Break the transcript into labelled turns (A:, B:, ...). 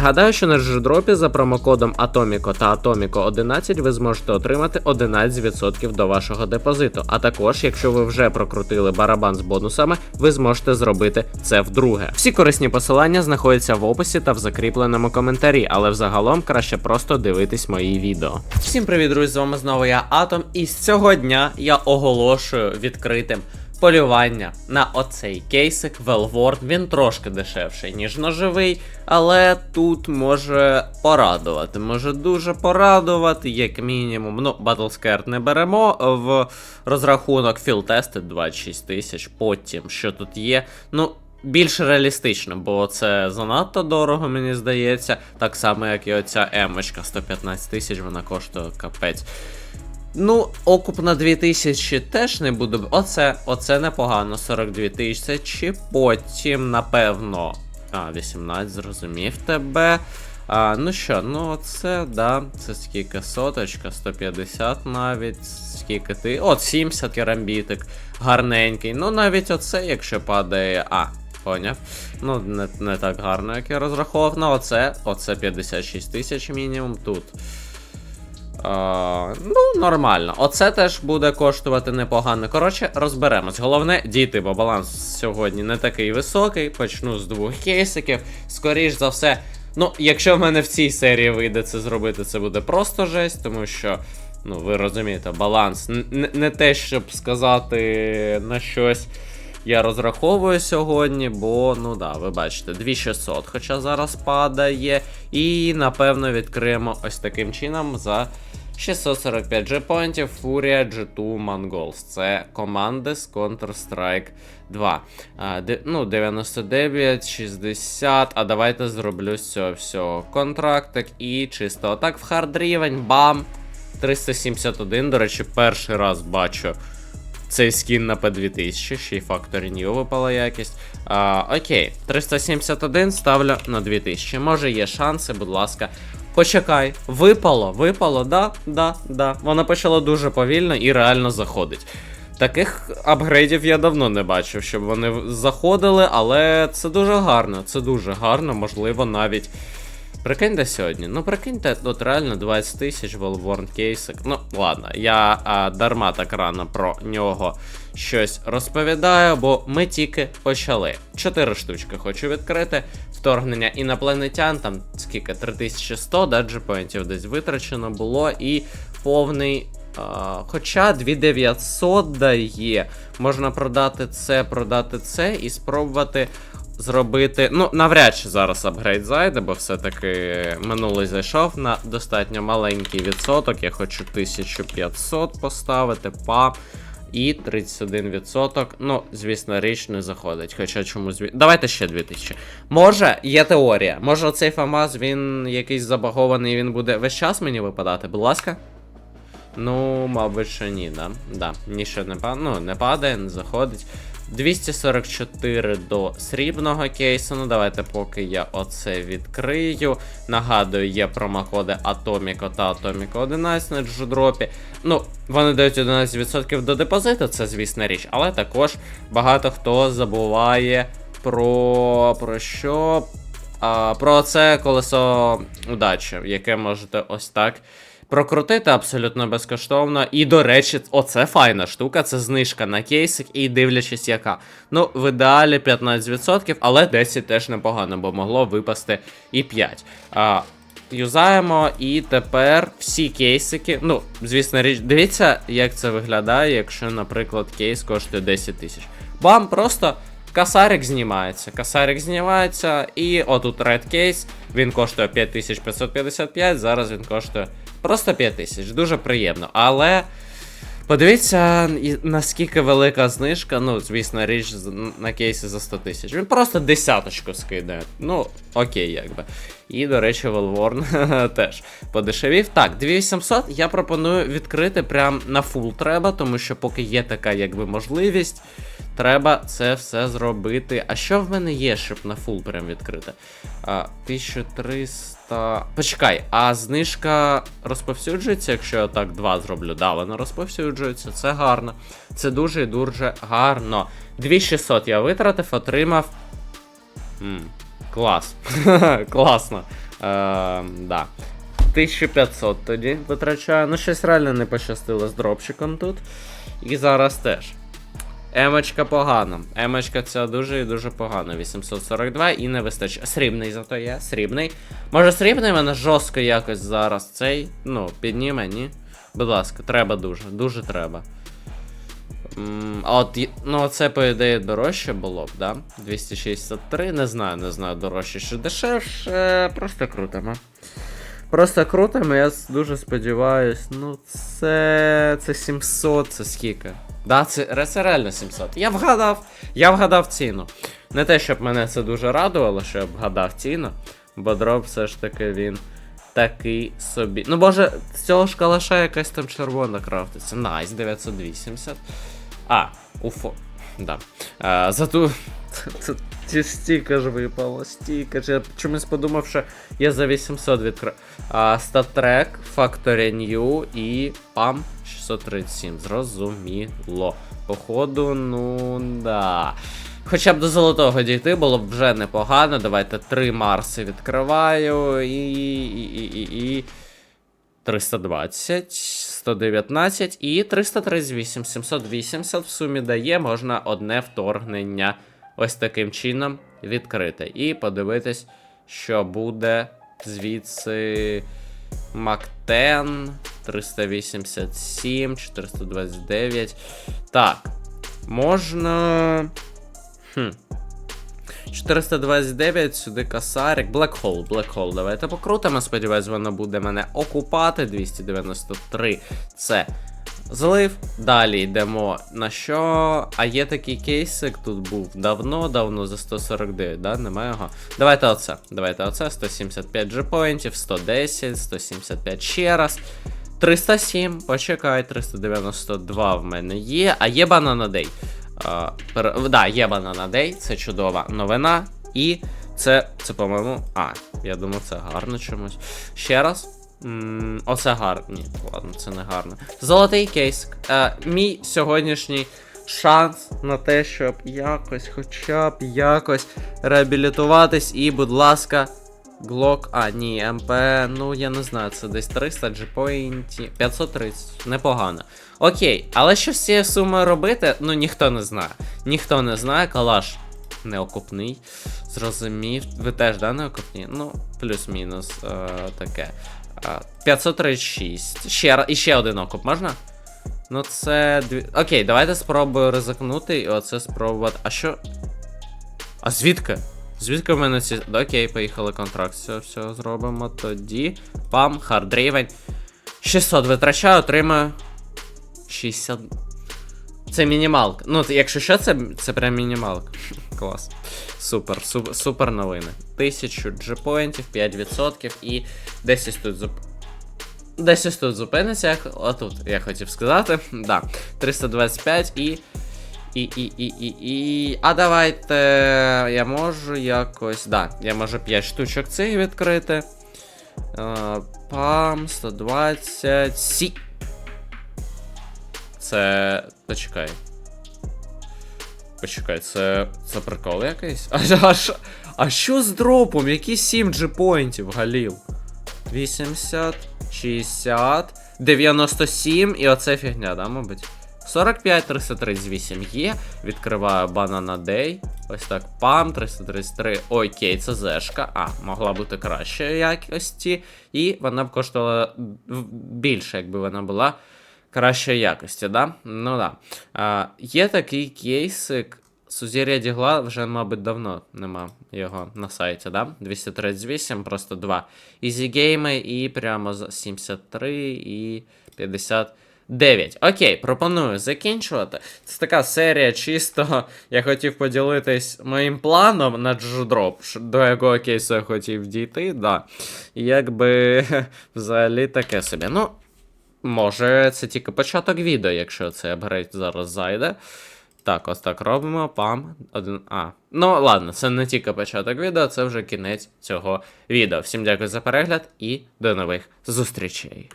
A: Нагадаю, що на джедропі за промокодом Atomico та Atomico 11 ви зможете отримати 11% до вашого депозиту. А також, якщо ви вже прокрутили барабан з бонусами, ви зможете зробити це вдруге. Всі корисні посилання знаходяться в описі та в закріпленому коментарі, але взагалом краще просто дивитись мої відео. Всім привіт, друзі! З вами знову я Атом, і з цього дня я оголошую відкритим. Полювання на оцей кейсик Velvorn, він трошки дешевший, ніж ножовий, але тут може порадувати. Може дуже порадувати, як мінімум. Ну, Battlescare не беремо в розрахунок Tested 26 тисяч. Потім, що тут є. Ну, більш реалістично, бо це занадто дорого, мені здається. Так само, як і оця емочка 115 тисяч, вона коштує капець. Ну, окуп на 2000 теж не буду. Оце, оце непогано, 42 тисячі. Потім, напевно. А, 18, зрозумів тебе. А, Ну що, ну це, да, це скільки соточка, 150 навіть, скільки ти. От 70 керамбітик, гарненький. Ну навіть оце, якщо падає. А, поняв. Ну, не, не так гарно, як я розраховував. Ну, оце, оце 56 тисяч мінімум тут. А, ну, нормально. Оце теж буде коштувати непогано. Коротше, розберемось. Головне дійти, бо баланс сьогодні не такий високий. Почну з двох кейсиків. Скоріш за все. Ну, якщо в мене в цій серії вийде це зробити, це буде просто жесть, тому що, ну, ви розумієте, баланс не, не те, щоб сказати на щось. Я розраховую сьогодні, бо, ну да, ви бачите, 2600, хоча зараз падає. І напевно відкриємо ось таким чином за 645 джепоінтів Furia G2 Mongols. Це команди з Counter-Strike 2. А, ну, 99, 60. А давайте зроблю з цього всього контрактик і чисто отак в хард рівень, бам! 371, до речі, перший раз бачу. Цей скін на P2000, ще й Factory New випала якість. А, окей, 371 ставлю на 2000. Може є шанси, будь ласка. Почекай, випало, випало, да, да, да. Воно почало дуже повільно і реально заходить. Таких апгрейдів я давно не бачив, щоб вони заходили, але це дуже гарно, це дуже гарно, можливо, навіть. Прикиньте сьогодні. Ну, прикиньте, тут реально 20 тисяч Wellworn кейсик. Ну, ладно, я а, дарма так рано про нього щось розповідаю, бо ми тільки почали. Чотири штучки хочу відкрити. Вторгнення інопланетян, там скільки 3100 да, джепоінтів десь витрачено було, і повний. Хоча 2900 дає. Можна продати це, продати це і спробувати зробити. Ну, навряд чи зараз апгрейд зайде, бо все-таки минулий зайшов на достатньо маленький відсоток. Я хочу 1500 поставити, па. І 31%. Ну, звісно, річ не заходить. Хоча чому зві... Давайте ще 2000. Може, є теорія. Може, цей ФАМАЗ він якийсь забагований, він буде весь час мені випадати, будь ласка. Ну, мабуть, що ні, да. Да, Ніщо не падає. Ну, не падає, не заходить. 244 до срібного кейсу. Ну, давайте, поки я оце відкрию. Нагадую, є промокоди Atomico та Atomico 11 на джудропі. Ну, вони дають 11% до депозиту, це звісна річ, але також багато хто забуває про. про що? А, Про це колесо удачі, яке можете ось так прокрутити абсолютно безкоштовно. І, до речі, оце файна штука, це знижка на кейсик, і дивлячись, яка. Ну, в ідеалі 15%, але 10 теж непогано, бо могло випасти і 5. А, Юзаємо, і тепер всі кейсики. Ну, звісно, річ, дивіться, як це виглядає, якщо, наприклад, кейс коштує 10 тисяч. Бам, просто. Касарик знімається. Касарик знімається, і отут Red Case, він коштує 5555, зараз він коштує просто 5000. Дуже приємно. Але подивіться, наскільки велика знижка. Ну, звісно, річ на кейсі за 100 тисяч. Він просто десяточку скидає. Ну, окей, якби. І, до речі, Велворн теж подешевів. Так, 2800 я пропоную відкрити прям на фул треба, тому що поки є така якби можливість, треба це все зробити. А що в мене є, щоб на фул прям відкрити? А, 1300. Почекай, а знижка розповсюджується, якщо я так два зроблю. Да, вона розповсюджується, це гарно. Це дуже і дуже гарно. 2600 я витратив, отримав. М Клас. Класно. да. 1500 тоді витрачаю. Ну, щось реально не пощастило з дропчиком тут. І зараз теж. Емочка погана. Емочка ця дуже і дуже погана. 842 і не вистачає. Срібний зато є, срібний. Може срібний мене жорстко якось зараз цей. Ну, підніме, ні? Будь ласка, треба дуже, дуже треба. А от, ну, це, по ідеї, дорожче було б, да? 263, не знаю, не знаю, дорожче чи дешевше. Просто крутимо. Просто крутимо, я дуже сподіваюсь. Ну, це. Це 700, це скільки? Да, це, це реально 700. Я вгадав, я вгадав ціну. Не те, щоб мене це дуже радувало, що я вгадав ціну, бо дроп все ж таки він такий собі. Ну, може, з цього ж калаша якась там червона крафтиться. Найс, 980. А, уфо. Да. А, зато. Ті стільки ж випало, стільки ж. Я чомусь подумав, що я за 800 відкрив. Статрек, Factory New і PAM 637. Зрозуміло. Походу, ну да. Хоча б до золотого дійти було б вже непогано. Давайте три Марси відкриваю і. і, і, і, і... 320, 119 і 338, 780 в сумі дає, можна одне вторгнення ось таким чином відкрити. І подивитись, що буде звідси Мактен 387, 429. Так, можна. Хм. 429, сюди касарик. Black Hole, Black Hole. Давайте покрутимо. Сподіваюсь, воно буде мене окупати. 293. Це злив. Далі йдемо на що. А є такий кейсик, тут був давно-давно за 149, да? Немає його. Давайте оце. Давайте оце. 175 джепоінтів, 110, 175 ще раз. 307, почекай, 392 в мене є, а є Day. Пер... Да, є Banana Day, це чудова новина. І це, це по-моєму. А, я думав, це гарно чомусь. Ще раз. М, Оце гарно. Ні, ладно, це не гарно. Золотий кейс. Е, мій сьогоднішній шанс на те, щоб якось, хоча б якось реабілітуватись. І, будь ласка, Глок, а, ні, МП, ну я не знаю, це десь 300 джепоінті. 530, непогано. Окей, але що з цією сумою робити, ну ніхто не знає. Ніхто не знає, калаш неокупний. Зрозумів. Ви теж, да, неокупні? Ну, плюс-мінус е, таке. Е, 536. Ще, і ще один окуп можна? Ну, це. Окей, давайте спробую ризикнути і оце спробувати. А що? А звідки? Звідки в мене ці. Окей, поїхали контракт. Все, все зробимо тоді. Пам, хард рівень. 600 витрачаю, отримаю. 60. Це мінімалка. Ну, якщо що, це, це прям мінімалка. Клас. Супер, супер, супер новини. 1000 джепоінтів, 5% і 10 тут зуп. 10 тут зупиниться, як отут, я хотів сказати. Да. 325 і. І, і, і, і, і. А давайте. Я можу якось. Да, я можу 5 штучок цих відкрити. Е, Пам, 120. Сі. Це. Почекай. Почекай, це. Це прикол якийсь? А, а, що- з дропом? Які 7 джипоінтів, Галіл? 80, 60, 97 і оце фігня, да, мабуть? 45, 338 є. Відкриваю Banana Day. Ось так. Пам, 333. Окей, це зешка. А, могла бути кращої якості. І вона б коштувала більше, якби вона була кращої якості, да? Ну да. А, є такий кейсик. Сузір'я Дігла вже, мабуть, давно нема його на сайті, да? 238, просто два. Ізі-гейми і прямо 73 і 59. Окей, пропоную закінчувати. Це така серія чисто. Я хотів поділитись моїм планом на дждроп, ш- до якого кейсу я хотів дійти, да. Якби взагалі таке собі. Ну, Може, це тільки початок відео, якщо цей апгрейд зараз зайде. Так, ось так робимо. Пам. Один. А. Ну, ладно, це не тільки початок відео, це вже кінець цього відео. Всім дякую за перегляд і до нових зустрічей.